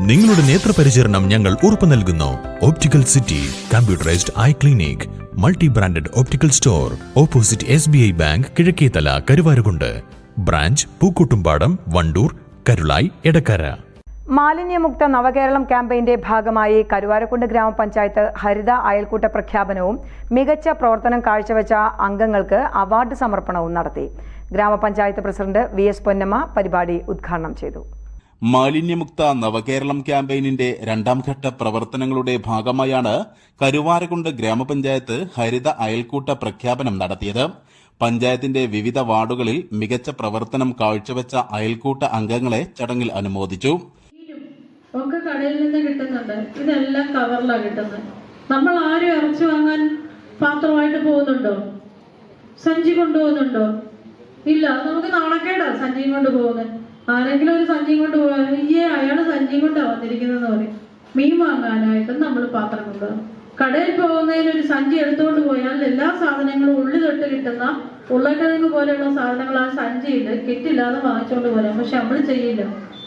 നിങ്ങളുടെ നേത്രപരിചരണം ഞങ്ങൾ ഉറപ്പു നൽകുന്നു. Optical city computerised eye clinic multi branded optical store opposite S B I bank Kizhakkethala Karuvarakundu branch Pookkottumpadam Wandoor Karulai Edakkara മാലിന്യമുക്ത നവകേരളം ക്യാമ്പയിന്റെ ഭാഗമായി കരുവാരക്കുണ്ട് ഗ്രാമപഞ്ചായത്ത് ഹരിത അയൽക്കൂട്ട പ്രഖ്യാപനവും മികച്ച പ്രവർത്തനം കാഴ്ചവെച്ച അംഗങ്ങൾക്ക് അവാർഡ് സമർപ്പണവും നടത്തി. ഗ്രാമപഞ്ചായത്ത് പ്രസിഡന്റ് വി എസ് പൊന്നമ്മ പരിപാടി ഉദ്ഘാടനം ചെയ്തു. മാലിന്യമുക്ത നവകേരളം ക്യാമ്പയിനിന്റെ രണ്ടാം ഘട്ട പ്രവർത്തനങ്ങളുടെ ഭാഗമായാണ് കരുവാരകുണ്ട് ഗ്രാമപഞ്ചായത്ത് ഹരിത അയൽക്കൂട്ട പ്രഖ്യാപനം നടത്തിയത്. പഞ്ചായത്തിന്റെ വിവിധ വാർഡുകളിൽ മികച്ച പ്രവർത്തനം കാഴ്ചവെച്ച അയൽക്കൂട്ട അംഗങ്ങളെ ചടങ്ങിൽ അനുമോദിച്ചു. ഒക്കെ കടയിൽ നിന്ന് കിട്ടുന്നുണ്ട്. ഇതെല്ലാം കവറിലാണ് കിട്ടുന്നത്. നമ്മൾ ആരും ഇറച്ചി വാങ്ങാൻ പാത്രമായിട്ട് പോകുന്നുണ്ടോ? സഞ്ചി കൊണ്ടുപോകുന്നുണ്ടോ? ഇല്ല നമുക്ക് നാണക്കേടാ സഞ്ചിയും കൊണ്ട് പോകുന്നത്. ആരെങ്കിലും ഒരു സഞ്ചിയും കൊണ്ട് പോയാൽ അയ്യേ അയാൾ സഞ്ചിയും കൊണ്ടാ വന്നിരിക്കുന്നതെന്ന് പറയും. മീൻ വാങ്ങാനായിട്ട് നമ്മൾ പാത്രം കൊണ്ടുപോകും കടയിൽ പോകുന്നതിന് ഒരു സഞ്ചി എടുത്തുകൊണ്ട് പോയാൽ എല്ലാ സാധനങ്ങളും ഉള്ളി തൊട്ട് കിട്ടുന്ന ഉരുളക്കിഴങ്ങ് പോലെയുള്ള സാധനങ്ങൾ ആ സഞ്ചിയിൽ കിറ്റില്ലാതെ വാങ്ങിച്ചുകൊണ്ട് പോരാം പക്ഷെ നമ്മൾ ചെയ്യില്ല.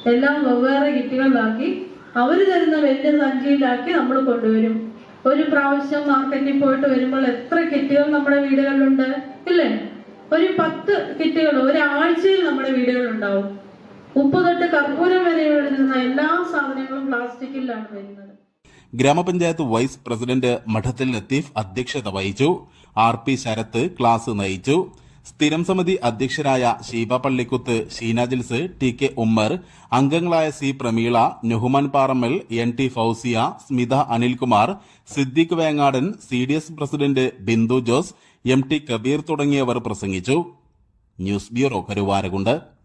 എല്ലാം വെവ്വേറെ കിറ്റുകളിലാക്കി അവർ തരുന്ന വലിയ സഞ്ചിയിലാക്കി നമ്മൾ കൊണ്ടുവരും. ഒരു പ്രാവശ്യം മാർക്കറ്റിൽ പോയിട്ട് വരുമ്പോൾ എത്ര കിറ്റുകൾ നമ്മുടെ വീടുകളിലുണ്ട്? ഇല്ലേ? ഒരു പത്ത് കിറ്റുകൾ ഒരാഴ്ചയിൽ നമ്മുടെ വീടുകളിലുണ്ടാവും. ഉപ്പ് കർപ്പൂരം എല്ലാ സാധനങ്ങളും പ്ലാസ്റ്റിക്കിലാണ് വരുന്നത്. ഗ്രാമപഞ്ചായത്ത് വൈസ് പ്രസിഡന്റ് മഠത്തിൽ ലത്തീഫ് അധ്യക്ഷത വഹിച്ചു. ആർ പി ശരത്ത് ക്ലാസ് നയിച്ചു. സ്ഥിരം സമിതി അധ്യക്ഷരായ ഷീബ പള്ളിക്കുത്ത് ഷീന ജിൽസ് ടി കെ ഉമ്മർ അംഗങ്ങളായ C Prameela Nuhuman Parammal N T Fousiya Smitha Anilkumar Siddique Vengadan C D S president Bindu Jose M T Kabeer തുടങ്ങിയവർ പ്രസംഗിച്ചു. News bureau Karuvarakundu.